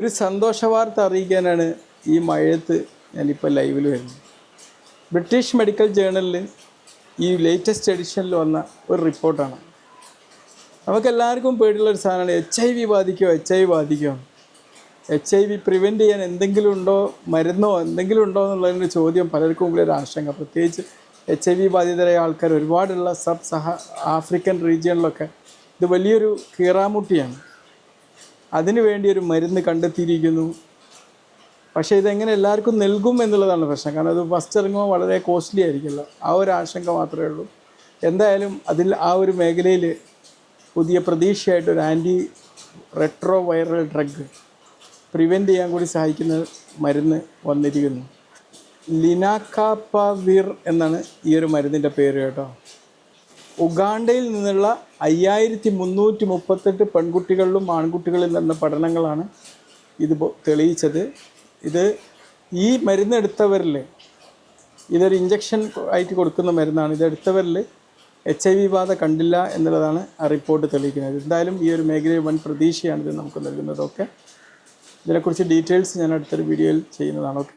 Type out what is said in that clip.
ഒരു സന്തോഷ വാർത്ത അറിയിക്കാനാണ് ഈ മഴയത്ത് ഞാനിപ്പോൾ ലൈവിൽ വരുന്നത്. ബ്രിട്ടീഷ് മെഡിക്കൽ ജേണലിൽ ഈ ലേറ്റസ്റ്റ് എഡിഷനിൽ വന്ന ഒരു റിപ്പോർട്ടാണ്. നമുക്കെല്ലാവർക്കും പേടിയുള്ള ഒരു സാധനമാണ് എച്ച് ഐ വി ബാധിക്കുമോ എച്ച് ഐ വി ബാധിക്കുമോ എച്ച് ഐ വി പ്രിവെന്റ് ചെയ്യാൻ എന്തെങ്കിലും ഉണ്ടോ? മരുന്നോ എന്തെങ്കിലും ഉണ്ടോ എന്നുള്ളതിന്റെ ചോദ്യം പലർക്കും മുമ്പിൽ ഒരു ആശങ്ക. പ്രത്യേകിച്ച് എച്ച് ഐ വി ബാധിതരായ ആൾക്കാർ ഒരുപാടുള്ള സബ് സഹ ആഫ്രിക്കൻ റീജിയണിലൊക്കെ ഇത് വലിയൊരു കീറാമുട്ടിയാണ്. അതിനു വേണ്ടി ഒരു മരുന്ന് കണ്ടെത്തിയിരിക്കുന്നു. പക്ഷേ ഇതെങ്ങനെ എല്ലാവർക്കും നൽകും എന്നുള്ളതാണ് പ്രശ്നം. കാരണം അത് ഫസ്റ്റ് ഇറങ്ങുമ്പോൾ വളരെ കോസ്റ്റ്ലി ആയിരിക്കുമല്ലോ ആ ഒരു ആശങ്ക മാത്രമേ ഉള്ളൂ. എന്തായാലും അതിൽ ആ ഒരു മേഖലയിൽ പുതിയ പ്രതീക്ഷയായിട്ട് ഒരു anti retro viral drug prevent ചെയ്യാൻ കൂടി സഹായിക്കുന്ന മരുന്ന് വന്നിരിക്കുന്നു. ലിനാക്കാപ്പവിർ എന്നാണ് ഈ ഒരു മരുന്നിന്റെ പേര് കേട്ടോ. ഉഗാണ്ടയിൽ നിന്നുള്ള അയ്യായിരത്തി മുന്നൂറ്റി മുപ്പത്തെട്ട് പെൺകുട്ടികളിലും ആൺകുട്ടികളിൽ നടന്ന പഠനങ്ങളാണ് ഇത് തെളിയിച്ചത്. ഇത് ഈ മരുന്നെടുത്തവരിൽ ഇതൊരു ഇഞ്ചക്ഷൻ ആയിട്ട് കൊടുക്കുന്ന മരുന്നാണ്. ഇതെടുത്തവരിൽ എച്ച് ഐ വി ബാധ കണ്ടില്ല എന്നുള്ളതാണ് ആ റിപ്പോർട്ട് തെളിയിക്കുന്നത്. എന്തായാലും ഈ ഒരു മേഖലയിൽ വൻ പ്രതീക്ഷയാണ് ഇത് നമുക്ക് നൽകുന്നതൊക്കെ ഇതിനെക്കുറിച്ച് ഡീറ്റെയിൽസ് ഞാൻ അടുത്തൊരു വീഡിയോയിൽ ചെയ്യുന്നതാണ്. ഓക്കെ